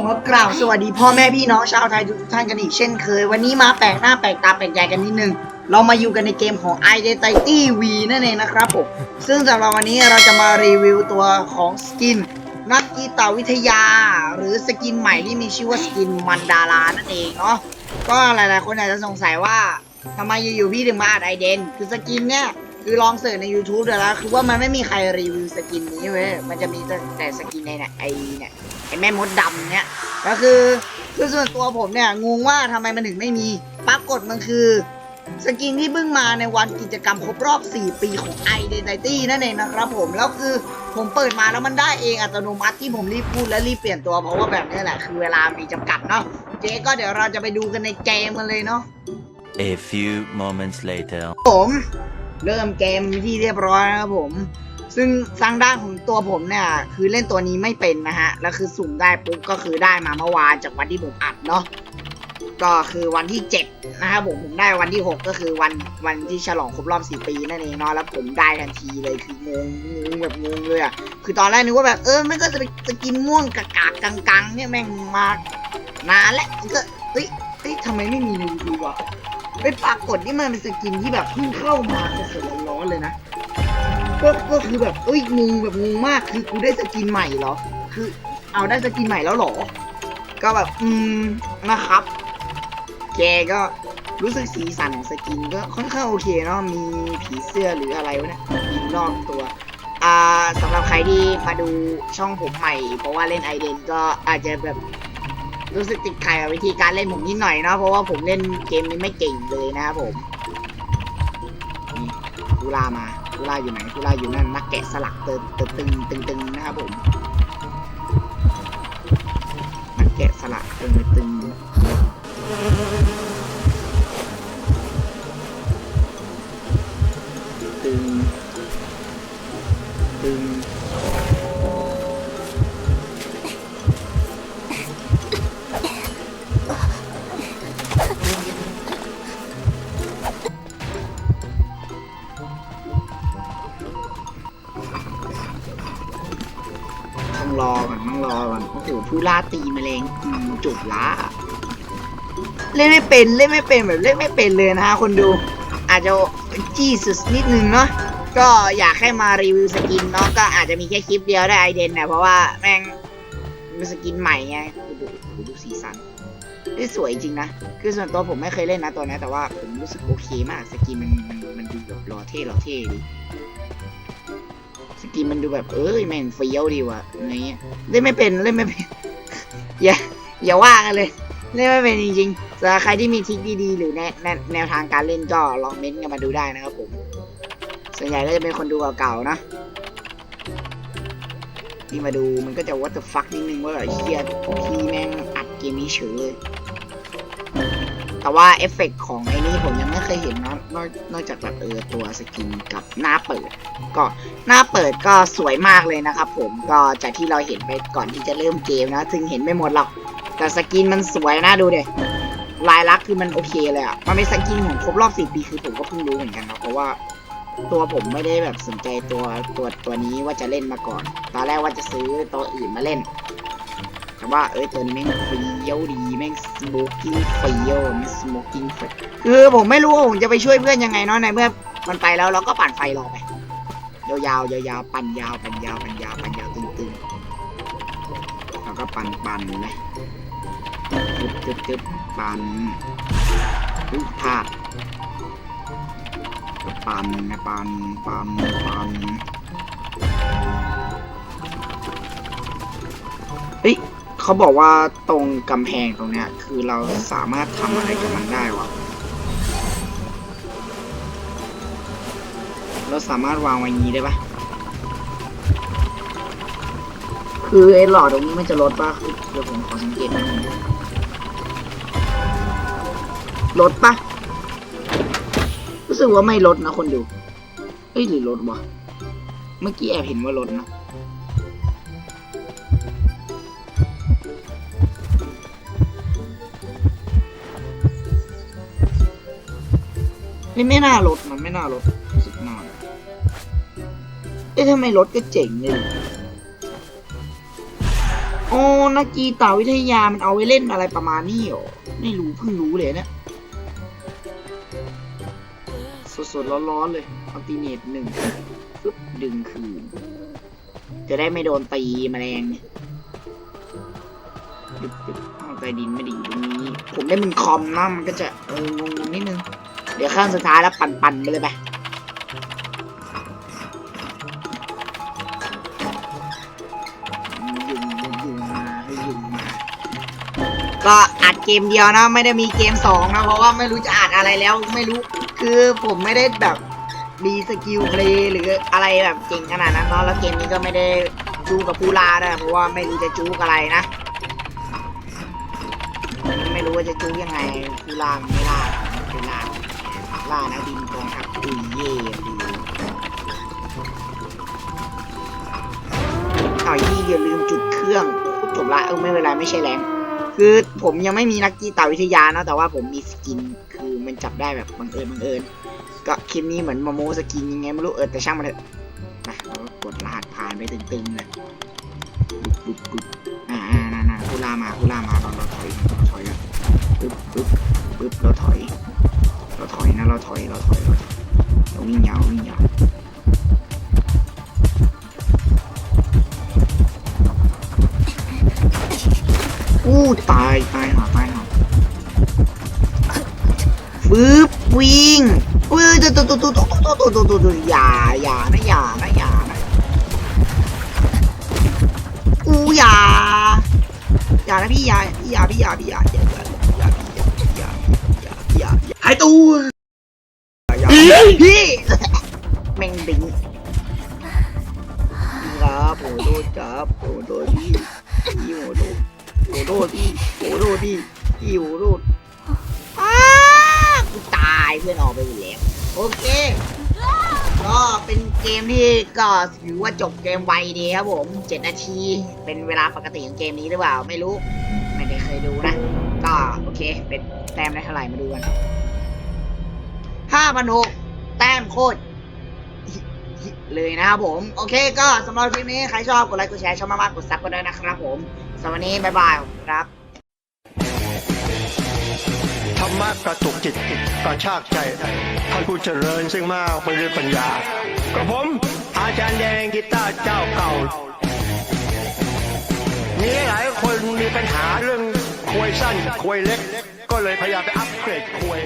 ผมก็กล่าวสวัสดีพ่อแม่พี่น้องชาวไทยทุกท่านกันอีกเช่นเคย วันนี้มาแปลกหน้าแปลกตาแปลกใจกันนิดนึง เรามาอยู่กันในเกมของ Identity V นั่นเองนะครับผม ซึ่งสำหรับวันนี้เราจะมารีวิวตัวของสกิน นักกีตาวิทยา หรือสกินใหม่ที่มีชื่อว่าสกินมันดารานั่นเองเนาะก็หลายๆ คนอาจจะสงสัยว่าทำไมอยู่ๆพี่ถึงมาอัดไอเดนคือสกินเนี่ย คือลองเสิร์ชใน YouTube เดี๋ยวแล้วคือว่ามันไม่มีใครรีวิวสกินนี้เว้ยมันจะมีแต่แต่สกินในเนี่ยไอเนี่ยไอแม่มดดำเนี่ยก็คือคือส่วนตัวผมเนี่ยงงว่าทำไมมันถึงไม่มีปรากฏมันคือสกินที่เพิ่งมาในวันกิจกรรมครบรอบ 4 ปีของ Identity นั่นเองนะครับผม แล้วคือผมเปิดมาแล้วมันได้เองอัตโนมัติที่ผมรีบพูดและรีบเปลี่ยนตัว เพราะว่าแบบนี้แหละ คือเวลามีจำกัดเนาะเจ๊ก็เดี๋ยวเราจะไปดูกันในเกมกันเลยเนาะ A few moments later. ผม เริ่มเกมที่เรียบร้อยนะครับผม ซึ่งทางด้านของตัวผมเนี่ย คือเล่นตัวนี้ไม่เป็นนะฮะ แล้วคือสุ่มได้ปุ๊บก็คือได้มาเมื่อวานจากวันที่ผมอัดเนาะ ก็คือวันที่เจ็ดนะครับผมผมได้วันที่หกก็คือวันวันที่ฉลองครบรอบสี่ปีนั่นเองเนาะ แล้วผมได้ทันทีเลยคืองงงงแบบงงเลยอะคือตอนแรกนึกว่าแบบเออมันก็จะไปจะกินม่วงกากากกังๆเนี่ยแม่งมานานแล้วก็เฮ้ยเฮ้ยทำไมไม่มีในยูทูบวะ ไปปรากฏนี่มันเป็นสกินที่แบบเพิ่งเข้ามาสดๆร้อนๆเลยนะ ก็ก็คือแบบเอ้ยงงแบบงงมากคือกูได้สกินใหม่เหรอ คือเอาได้สกินใหม่แล้วเหรอ ก็แบบอืมนะครับ แกก็รู้สึกสีสันของสกินก็ค่อนข้างโอเคเนาะมีผีเสื้อหรืออะไรวะเนี่ยยิงนอกตัว อ่าสำหรับใครที่มาดูช่องผมใหม่ เพราะว่าเล่นไอเดนก็อาจจะแบบ รู้สึกติดขัดกับวิธีการเล่นผมนิดหน่อยเนาะเพราะว่าผมเล่นเกมนี้ไม่เก่งเลยนะครับผมนี่กุลามากุลาอยู่ไหนกุลาอยู่นั่นนักแกะสลักเติมตึงตึงตึงตึงนะครับผมนักแกะสลักตึงตึงตึงตึง งรอก่อนต้องรอก่อนโอ้โหผู้ล่าตีแมลงอืมจุดละเล่นไม่เป็นเล่นไม่เป็นแบบเล่นไม่เป็นเลยนะฮะคนดู อาจจะจี้สุดนิดนึงเนาะก็อยากให้มารีวิวสกินเนาะก็อาจจะมีแค่คลิปเดียวได้ไอเดนนะเพราะว่าแม่งมันสกินใหม่ไงดูดูดูสีสันนี่สวยจริงนะ คือส่วนตัวผมไม่เคยเล่นนะตัวนี้แต่ว่าผมรู้สึกโอเคมากสกินมันมันมันดูแบบรอเท่รอเท่ดี สกินมันดูแบบเอ้ยแม่งเฟี้ยวดีว่ะอะไรเงี้ยเล่นไม่เป็นเล่นไม่เป็นอย่าอย่าว่ากันเลยเล่นไม่เป็นจริงๆสำหรับใครที่มีทริคดีๆ หรือแนแนแนวทางการเล่นก็ลองเม้นกันมาดูได้นะครับผม ส่วนใหญ่ก็จะเป็นคนดูเก่าๆนะที่มาดูมันก็จะ what the fuck นิดนึงว่าเฮียพี่แม่งอัดเกมนี้เฉยเลย แต่ว่าเอฟเฟกต์ของไอ้นี่ผมยังไม่เคยเห็นเนอะนอกนอกจากแบบเออตัวสกินกับหน้าเปิด ก็หน้าเปิดก็สวยมากเลยนะครับผมก็จากที่เราเห็นไปก่อนที่จะเริ่มเกมนะถึงเห็นไม่หมดหรอก แต่สกินมันสวยนะดูเด็ลายลักษณ์คือมันโอเคเลยอะ่ะ มันเป็นสกินของครบรอบสี่ปีคือผมก็เพิ่งรู้เหมือนกันนะเพราะว่าตัวผมไม่ได้แบบสนใจตัวตัวตัวนี้ว่าจะเล่นมาก่อน ตอนแรกว่าจะซื้อตัวอื่นมาเล่น แต่ว่าเอ้ยตัวนี้แม่งเฟี้ยวดีแม่งสโมกิ้งเฟี้ยวแม่สโมกิ้งเฟี้ยวคือผมไม่รู้ว่าผมจะไปช่วยเพื่อนยังไงเนาะในเมื่อมันไปแล้วเราก็ปั่นไฟรอไปยาวๆยาวๆปั่นยาวปั่นยาวปั่นยาวปั่นยาวตึงๆแล้วก็ปั่นปั่นเลยจึ๊บจึ๊บจึ๊บปั่นอุ้ยพลาดปั่นนะปั่นปั่นปั่นเฮ้ย เขาบอกว่าตรงกำแพงตรงเนี้ย คือเราสามารถทำอะไรกับมันได้วะเราสามารถวางไว้นี้ได้ปะคือไอ้หลอดตรงนี้มันจะลดป่ะคือเดี๋ยวผมขอสังเกตหน่อยลดป่ะ รู้สึกว่าไม่ลดนะคนดูเอ้ยหรือลดวะเมื่อกี้แอบเห็นว่าลดนะ ไม่ไม่น่าลดมันไม่น่าลดสึกน่าเอ๊ะถ้าไม่ลดก็เจ๋งเลยโอ้นักกีตาวิทยามันเอาไว้เล่นอะไรประมาณนี้เหรอไม่รู้เพิ่งรู้เลยเนี่ยสดๆร้อนๆเลยอัลติเนตหนึ่งปึ๊บดึงคืน จะได้ไม่โดนตีแมลงเนี่ยดึบดึบห้องใต้ดินไม่ด้อยู่ตรงนี้ ผมเล่นเป็นคอมนะมันก็จะเอองงๆนิดนึง ดี๋ยวข้างสุดท้ายแล้วปั่นๆไปเลยไปก็อัดเกมเดียวนะไม่ได้มีเกมสองนะเพราะว่าไม่รู้จะอัดอะไรแล้วไม่รู้คือผมไม่ได้แบบมีสกิลเพลย์หรืออะไรแบบเก่งขนาดนั้นเนาะแล้วเกมนี้ก็ไม่ได้จูกับผู้ล่าด้วยเพราะว่าไม่รู้จะจูกอะไรนะ ไม่รู้ว่าจะจูยังไงผู้ล่าไม่ล่าไม่ล่า ล่านะบินกองทัพอุ้ยเย่ดูต่อยที่อย่าลืมจุดเครื่องจบละเออไม่เป็นไรไม่ใช่แรงคือผมยังไม่มีนักกีตาวิทยานะแต่ว่าผมมีสกินคือมันจับได้แบบบังเอิญบังเอิญก็คลิปนี้เหมือนมาโมสกินยังไงไม่รู้เออแต่ช่างมันเถอะนะกดรหัสผ่านไปตึงๆเลยปุ๊บปุ๊บปุ๊บอ่าอ่านั่นๆคุลามาคุลามาเราเราถอยเราถอยกันปึ๊บปึ๊บปึ๊บเราถอย เราถอยนะเราถอยเราถอยเราถอยเราวิ่งยาววิ่งยาวอู้ตายตายหาตายหาฟืบวิ่งอุ้ยตุ๊ตุ๊ตุ๊ตุ๊ตุ๊ตุ๊ตุ๊ตุ๊ตุ๊ตุ๊อย่าอย่านะอย่านะอย่านะอู้อย่าอย่านะพี่อย่าพี่อย่าพี่อย่าพี่อย่าอย่าอย่าอย่าพี่อย่าอย่าอย่าอย่าายตัวอย่าพี่แม่งดึงครับโหโดนครับโหโดนพี่พี่โหโดนโหโดนพี่โหโดนพี่พี่โหโดนอ้ากูตายเพื่อนออกไปหมดแล้วโอเคก็เป็นเกมที่ก็ถือว่าจบเกมไวดีครับผมเจ็ดนาทีเป็นเวลาปกติของเกมนี้หรือเปล่าไม่รู้ ไม่ได้เคยดูนะ ก็โอเค เป็นแต้มได้เท่าไหร่มาดูกัน ห้าพันหกแต้มโคตรเลยนะครับผม โอเคก็สำหรับคลิปนี้ ใครชอบกดไลค์กดแชร์ชอบมากๆกดซับกันด้วยนะครับผมสำหรับวันนี้ บ๊ายบายครับธรรมะกระตุกจิตกระชากใจท่านผู้เจริญซึ่งมากไปด้วยปัญญากับผม อาจารย์แดงกีตาร์เจ้าเก่ามีหลายคนมีปัญหาเรื่องควยสั้นควยเล็ก ก็เลยพยายามไปอัปเกรดควย